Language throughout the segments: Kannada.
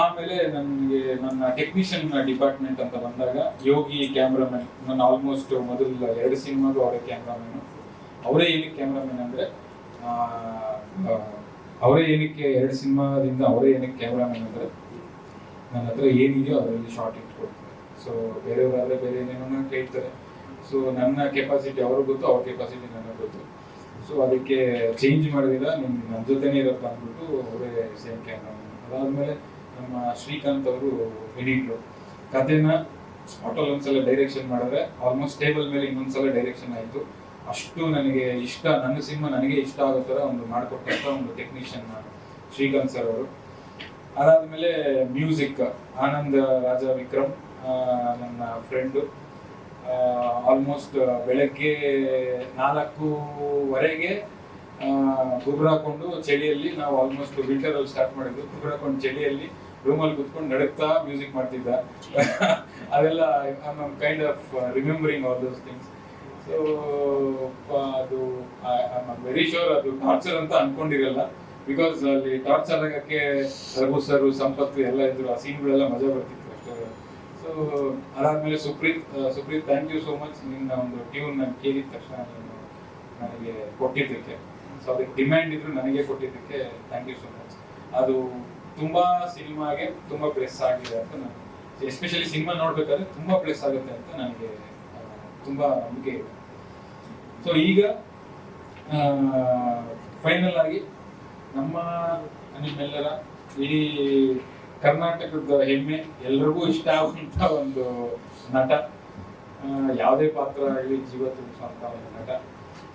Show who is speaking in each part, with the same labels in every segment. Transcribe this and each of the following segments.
Speaker 1: ಆಮೇಲೆ ನನಗೆ ನನ್ನ ಟೆಕ್ನಿಷಿಯನ್ ಡಿಪಾರ್ಟ್ಮೆಂಟ್ ಅಂತ ಬಂದಾಗ ಯೋಗಿ ಕ್ಯಾಮ್ರಾಮನ್ ನನ್ನ ಆಲ್ಮೋಸ್ಟ್ ಮೊದಲ ಎರಡು ಸಿನಿಮಾಗೂ ಅವರೇ ಕ್ಯಾಮ್ರಾಮನ್ ಅವರೇ ಏನಕ್ಕೆ ಕ್ಯಾಮ್ರಾಮನ್ ಅಂದ್ರೆ ಅವರೇ ಏನಕ್ಕೆ ಎರಡು ಸಿನಿಮಾದಿಂದ ಅವರೇ ಏನಕ್ಕೆ ಕ್ಯಾಮ್ರಾಮನ್ ಅಂದರೆ ನನ್ನ ಹತ್ರ ಏನಿದೆಯೋ ಅದರಲ್ಲಿ ಶಾರ್ಟ್ ಇಟ್ಕೊಡ್ತಾರೆ. ಸೊ ಬೇರೆಯವರಾದರೆ ಬೇರೆ ಏನೇನೋ ಕೇಳ್ತಾರೆ ಸೊ ನನ್ನ ಕೆಪಾಸಿಟಿ ಅವ್ರಿಗೆ ಗೊತ್ತು, ಅವ್ರ ಕೆಪಾಸಿಟಿ ನನಗೆ ಗೊತ್ತು. ಸೊ ಅದಕ್ಕೆ ಚೇಂಜ್ ಮಾಡೋದಿಲ್ಲ ನಿಮ್ಮ ನನ್ನ ಜೊತೆನೇ ಇರುತ್ತೆ ಅಂದ್ಬಿಟ್ಟು ಅವರೇ ಸೇಮ್ ಕ್ಯಾಮ್ರಾ ಅದಾದ್ಮೇಲೆ ನಮ್ಮ ಶ್ರೀಕಾಂತ್ ಅವರು ಎಡಿಟ್ರು ಕಥೆನ ಸ್ಪಾಟಲ್ಲಿ ಒಂದ್ಸಲ ಡೈರೆಕ್ಷನ್ ಮಾಡಿದ್ರೆ ಆಲ್ಮೋಸ್ಟ್ ಟೇಬಲ್ ಮೇಲೆ ಇನ್ನೊಂದ್ಸಲ ಡೈರೆಕ್ಷನ್ ಆಯಿತು. ಅಷ್ಟು ನನಗೆ ಇಷ್ಟ, ನನ್ನ ಸಿನಿಮಾ ನನಗೆ ಇಷ್ಟ ಆಗೋ ಥರ ಒಂದು ಮಾಡಿಕೊಟ್ಟಂತ ಒಂದು ಟೆಕ್ನಿಷಿಯನ್ ಶ್ರೀಕಾಂತ್ ಸರ್ ಅವರು. ಅದಾದ್ಮೇಲೆ ಮ್ಯೂಸಿಕ್ ಆನಂದ್ ರಾಜ ವಿಕ್ರಮ್ ನನ್ನ ಫ್ರೆಂಡು ಆಲ್ಮೋಸ್ಟ್ ಬೆಳಗ್ಗೆ ನಾಲ್ಕೂವರೆಗೆ ಗುಬ್ರ ಹಾಕೊಂಡು ಚಳಿಯಲ್ಲಿ ನಾವು ಆಲ್ಮೋಸ್ಟ್ ವಿಂಟರಲ್ಲಿ ಸ್ಟಾರ್ಟ್ ಮಾಡಿದ್ದು ಗುಬ್ರ ಹಾಕೊಂಡು ಚಳಿಯಲ್ಲಿ ರೂಮಲ್ಲಿ ಕುತ್ಕೊಂಡು ನಡುತ್ತಾ ಮ್ಯೂಸಿಕ್ ಮಾಡ್ತಿದ್ದ. ಅದೆಲ್ಲ kind of remembering all those things so ಅದು ವೆರಿ ಶೋರ್ ಅದು ಟಾರ್ಚರ್ ಅಂತ ಅನ್ಕೊಂಡಿರಲ್ಲ. ಬಿಕಾಸ್ ಅಲ್ಲಿ ಟಾರ್ಚರ್ ಆಗಕ್ಕೆ ರಘು ಸರ್ ಸಂಪತ್ತು ಎಲ್ಲ ಇದ್ರು ಆ ಸೀನ್ಗಳೆಲ್ಲ ಮಜಾ ಬರ್ತಿತ್ತು ಅಷ್ಟೇ. ಸೊ ಅದಾದ್ಮೇಲೆ Supreeth Supreeth thank you so much ನಿನ್ನ ಒಂದು ಟ್ಯೂನ್ ನಾನು ಕೇಳಿದ ತಕ್ಷಣ ನೀನು ನನಗೆ ಕೊಟ್ಟಿದ್ದಕ್ಕೆ. ಸೊ ಅದಕ್ಕೆ ಡಿಮ್ಯಾಂಡ್ ಇದ್ರು ನನಗೆ ಕೊಟ್ಟಿದ್ದಕ್ಕೆ ಥ್ಯಾಂಕ್ ಯು ಸೋ ಮಚ್ ಅದು ತುಂಬಾ ಸಿನಿಮಾಗೆ ತುಂಬಾ ಪ್ಲೇಸ್ ಆಗಿದೆ ಅಂತ ನಾನು ಎಸ್ಪೆಷಲಿ ಸಿನಿಮಾ ನೋಡ್ಬೇಕಾದ್ರೆ ತುಂಬಾ ಪ್ಲೇಸ್ ಆಗುತ್ತೆ ಅಂತ ನನಗೆ ತುಂಬಾ ನಂಬಿಕೆ ಇದೆ. ಸೊ ಈಗ ಫೈನಲ್ ಆಗಿ ನಮ್ಮ ನಿಮ್ಮೆಲ್ಲರ ಇಡೀ ಕರ್ನಾಟಕದ ಹೆಮ್ಮೆ ಎಲ್ರಿಗೂ ಇಷ್ಟ ಆಗುವಂತ ಒಂದು ನಟ ಯಾವುದೇ ಪಾತ್ರ ಆಗಲಿ ಜೀವ ತುಂಬಿಸುವಂತ ಒಂದು ನಟ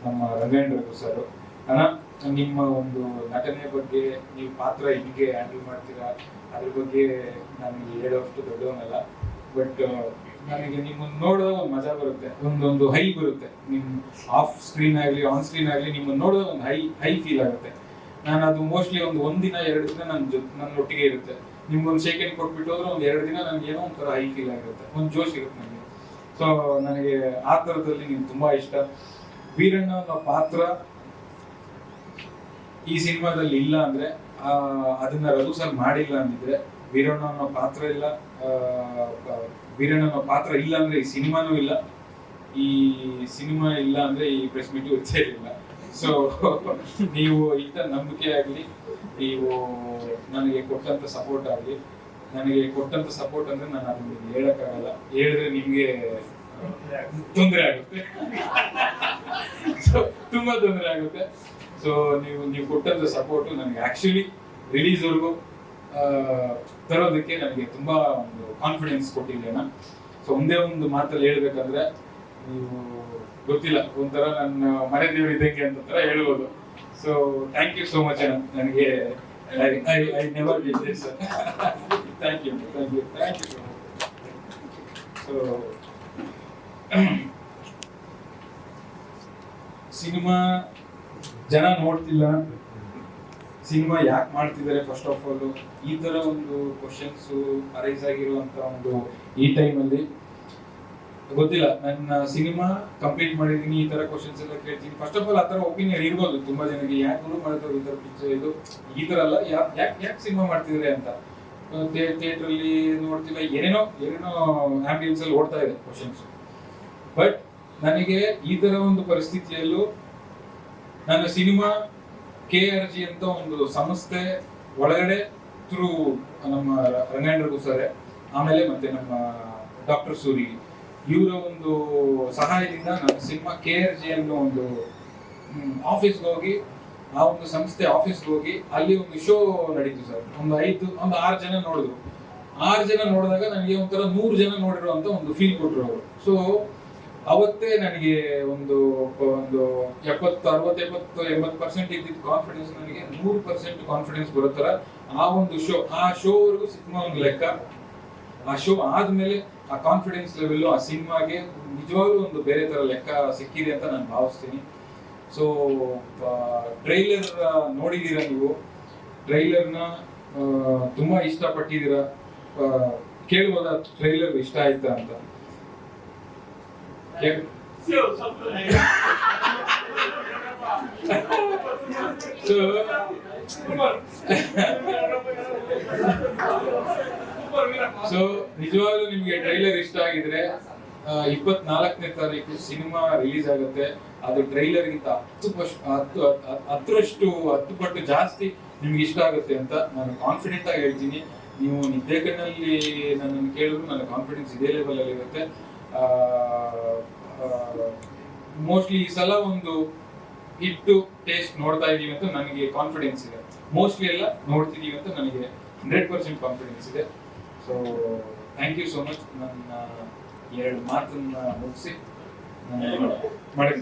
Speaker 1: ನಮ್ಮ ರಂಗೇಂದ್ರ ಸರ್. ಅಣ್ಣ ನಿಮ್ಮ ಒಂದು ನಟನೆ ಬಗ್ಗೆ ನೀವು ಪಾತ್ರ ಹಿಂಗೆ ಹ್ಯಾಂಡಲ್ ಮಾಡ್ತೀರಾ? ಅದ್ರ ಬಗ್ಗೆ ನನಗೆ ಹೇಳೋಷ್ಟು ದೊಡ್ಡವನಲ್ಲ. ಬಟ್ ನನಗೆ ನಿಮ್ಮನ್ನ ನೋಡೋ ಮಜಾ ಬರುತ್ತೆ. ಒಂದೊಂದು ಹೈ ಬರುತ್ತೆ. ನಿಮ್ ಆಫ್ ಸ್ಕ್ರೀನ್ ಆಗಲಿ ಆನ್ ಸ್ಕ್ರೀನ್ ಆಗಲಿ ನಿಮ್ಮನ್ನ ನೋಡೋ ಒಂದು ಹೈ ಹೈ ಫೀಲ್ ಆಗುತ್ತೆ. ನಾನು ಅದು ಮೋಸ್ಟ್ಲಿ ಒಂದು ಒಂದಿನ ಎರಡು ದಿನ ನನ್ನ ಜೊತೆ ನನ್ನ ಒಟ್ಟಿಗೆ ಇರುತ್ತೆ. ನಿಮ್ಗೊಂದು ಸೆಕೆಂಡ್ ಕೊಟ್ಬಿಟ್ಟು ಹೋದ್ರೆ ಒಂದು ಎರಡು ದಿನ ನನಗೆ ಏನೋ ಒಂಥರ ಹೈ ಫೀಲ್ ಆಗಿರುತ್ತೆ. ಒಂದು ಜೋಶ್ ಇರುತ್ತೆ ನನಗೆ. ಸೊ ನನಗೆ ಆ ಥರದಲ್ಲಿ ನೀವು ತುಂಬ ಇಷ್ಟ. ವೀರಣ್ಣ ಅನ್ನೋ ಪಾತ್ರ ಈ ಸಿನಿಮಾದಲ್ಲಿ ಇಲ್ಲ ಅಂದ್ರೆ ಅದನ್ನ ರಘು ಸರ್ ಮಾಡಿಲ್ಲ ಅಂದಿದ್ರೆ ವೀರಣ್ಣ ಅನ್ನೋ ಪಾತ್ರ ಇಲ್ಲ ವೀರಣ್ಣ ಪಾತ್ರ ಇಲ್ಲ ಅಂದ್ರೆ ಈ ಸಿನಿಮಾನೂ ಇಲ್ಲ. ಈ ಸಿನಿಮಾ ಇಲ್ಲ ಅಂದ್ರೆ ಈ ಪ್ರೆಸ್ ಮೀಟ್ ಇರ್ತೇ ಇರಲಿಲ್ಲ. ಸೊ ನೀವು ಇಂತ ನಂಬಿಕೆ ಆಗಲಿ, ನೀವು ನನಗೆ ಕೊಟ್ಟಂತ ಸಪೋರ್ಟ್ ಆಗಲಿ, ನನಗೆ ಕೊಟ್ಟಂತ ಸಪೋರ್ಟ್ ಅಂದ್ರೆ ನಾನು ಅದನ್ನ ಹೇಳಕ್ಕಾಗಲ್ಲ. ಹೇಳಿದ್ರೆ ನಿಮ್ಗೆ ತೊಂದರೆ ಆಗುತ್ತೆ. ತುಂಬಾ ತೊಂದರೆ ಆಗುತ್ತೆ. ಸೊ ನೀವು ನೀವು ಕೊಟ್ಟಂತ ಸಪೋರ್ಟ್ ನನಗೆ ಆಕ್ಚುಲಿ ರಿಲೀಸ್ವರೆಗೂ ತರೋದಕ್ಕೆ ನನಗೆ ತುಂಬ ಒಂದು ಕಾನ್ಫಿಡೆನ್ಸ್ ಕೊಟ್ಟಿದ್ದೇನೆ ಸೊ ಒಂದೇ ಒಂದು ಮಾತಲ್ಲಿ ಹೇಳ್ಬೇಕಂದ್ರೆ, ನೀವು ಗೊತ್ತಿಲ್ಲ, ಒಂಥರ ನನ್ನ ಮನೆ ದೇವರು ಇದ್ದಂಗೆ ಅಂತ ತರ ಹೇಳ್ಬೋದು. So thank you so much ನನಗೆ I I never did this thank you thank you thank you so cinema ಜನ ನೋಡ್ತಿಲ್ಲ. ಸಿನಿಮಾ ಯಾಕೆ ಮಾಡ್ತಿದ್ದಾರೆ ಫಸ್ಟ್ ಆಫ್ ಆಲ್ ಈ ತರ ಒಂದು ಕ್ವಶನ್ಸ್ ಅರೈಸ್ ಆಗಿರುವಂತ ಒಂದು ಈ ಟೈಮಲ್ಲಿ ಗೊತ್ತಿಲ್ಲ. ನನ್ನ ಸಿನಿಮಾ ಕಂಪ್ಲೀಟ್ ಮಾಡಿದೀನಿ ಈ ತರ ಕ್ವಶನ್ಸ್ ಎಲ್ಲ ಕೇಳ್ತೀನಿ. ಫಸ್ಟ್ ಆಫ್ ಆಲ್ ಆ ತರ ಒಪಿನಿಯನ್ ಇರ್ಬೋದು ತುಂಬಾ ಜನಕ್ಕೆ. ಯಾಕೆ ಗುರು ಮಾಡಿದ್ರು ಈ ತರ ಪಿಕ್ಚರ್ ಇದು? ಈ ತರ ಅಲ್ಲ ಯಾಕೆ ಯಾಕೆ ಸಿನಿಮಾ ಮಾಡ್ತಿದ್ರೆ ಅಂತ. ಥಿಯೇಟರ್ ಅಲ್ಲಿ ನೋಡ್ತಿಲ್ಲ, ಏನೇನೋ ಏನೇನೋ ಆಂಬಿಯನ್ಸ್ ಅಲ್ಲಿ ಓಡ್ತಾ ಇದೆ ಕ್ವಶನ್ಸ್ ಬಟ್ ನನಗೆ ಈ ತರ ಒಂದು ಪರಿಸ್ಥಿತಿಯಲ್ಲೂ ನನ್ನ ಸಿನಿಮಾ, ಕೆ ಆರ್ ಜಿ ಅಂತ ಒಂದು ಸಂಸ್ಥೆ ಒಳಗಡೆ ಥ್ರೂ ನಮ್ಮ ರಂಗೇಂದ್ರ ಗುಸರೆ ಆಮೇಲೆ ಮತ್ತೆ ನಮ್ಮ ಡಾಕ್ಟರ್ ಸೂರಿ, ಇವರ ಒಂದು ಸಹಾಯದಿಂದ ನನ್ನ ಸಿನಿಮಾ ಕೆ ಆರ್ ಜಿ ಅನ್ನೋ ಒಂದು ಆಫೀಸ್ಗೆ ಹೋಗಿ, ಆ ಒಂದು ಸಂಸ್ಥೆ ಆಫೀಸ್ಗೆ ಹೋಗಿ ಅಲ್ಲಿ ಒಂದು ಶೋ ನಡೀತು ಸರ್. ಒಂದು ಐದು, ಒಂದು ಆರು ಜನ ನೋಡಿದ್ರು. ಆರು ಜನ ನೋಡಿದಾಗ ನನಗೆ ಒಂಥರ ನೂರು ಜನ ನೋಡಿರುವಂತ ಒಂದು ಫೀಲ್ ಕೊಟ್ಟರು ಅವರು. ಸೊ ಅವತ್ತೇ ನನಗೆ ಒಂದು ಒಂದು ಎಪ್ಪತ್ತು, ಅರವತ್ತು, ಎಪ್ಪತ್ತು, ಎಂಬತ್ತು ಪರ್ಸೆಂಟ್ ಇದ್ದಿದ್ದು ಕಾನ್ಫಿಡೆನ್ಸ್ ನನಗೆ. ನೂರು ಪರ್ಸೆಂಟ್ ಕಾನ್ಫಿಡೆನ್ಸ್ ಬರೋ ಥರ ಆ ಒಂದು ಶೋ ಆ ಶೋವರೆಗೂ ಸಿನಿಮಾ ಒಂದು ಲೆಕ್ಕ. ಆ ಶೋ ಆದ್ಮೇಲೆ ಆ ಕಾನ್ಫಿಡೆನ್ಸ್ ಲೆವೆಲ್ ಆ ಸಿನಿಮಾಗೆ ನಿಜವಾಗ್ಲೂ ಒಂದು ಬೇರೆ ತರ ಲೆಕ್ಕ ಸಿಕ್ಕಿದೆ ಅಂತ ನಾನು ಭಾವಿಸ್ತೀನಿ. ಸೊ ಟ್ರೈಲರ್ ನೋಡಿದೀರ ನೀವು? ಟ್ರೈಲರ್ನ ತುಂಬಾ ಇಷ್ಟಪಟ್ಟಿದ್ದೀರಾ? ಕೇಳ್ಬೋದ ಟ್ರೈಲರ್ ಇಷ್ಟ ಆಯ್ತಾ ಅಂತ? ಸೊ ನಿಜವಾಗ್ಲೂ ನಿಮ್ಗೆ ಟ್ರೈಲರ್ ಇಷ್ಟ ಆಗಿದ್ರೆ ಇಪ್ಪತ್ನಾಲ್ಕನೇ ತಾರೀಕು ಸಿನಿಮಾ ರಿಲೀಸ್ ಆಗುತ್ತೆ. ಅದು ಟ್ರೈಲರ್ ಗಿಂತ ಹತ್ತು ಹತ್ತು ಹತ್ತು- ಹತ್ತರಷ್ಟು, ಹತ್ತು ಪಟ್ಟು ಜಾಸ್ತಿ ನಿಮ್ಗೆ ಇಷ್ಟ ಆಗುತ್ತೆ ಅಂತ ನಾನು ಕಾನ್ಫಿಡೆಂಟ್ ಆಗಿ ಹೇಳ್ತೀನಿ. ನೀವು ನಿದ್ದೆ ಕಣ್ಣಲ್ಲಿ ನನ್ನನ್ನು ಕೇಳಿದ್ರು ನನ್ನ ಕಾನ್ಫಿಡೆನ್ಸ್ ಇದೇ ಲೆವೆಲ್ ಅಲ್ಲಿ ಇರುತ್ತೆ. ಮೋಸ್ಟ್ಲಿ ಈ ಸಲ ಒಂದು ಹಿಟ್ಟು ಟೇಸ್ಟ್ ನೋಡ್ತಾ ಇದೀವಿ ಅಂತ ನನಗೆ ಕಾನ್ಫಿಡೆನ್ಸ್ ಇದೆ. ಮೋಸ್ಟ್ಲಿ ಎಲ್ಲ ನೋಡ್ತಿದೀವಿ ಅಂತ ನನಗೆ ಹಂಡ್ರೆಡ್ ಪರ್ಸೆಂಟ್ ಕಾನ್ಫಿಡೆನ್ಸ್ ಇದೆ. So thank you so much ನನ್ನ ಎರಡು ಮಾತನ್ನ ಮುಗಿಸಿ ಮಚ್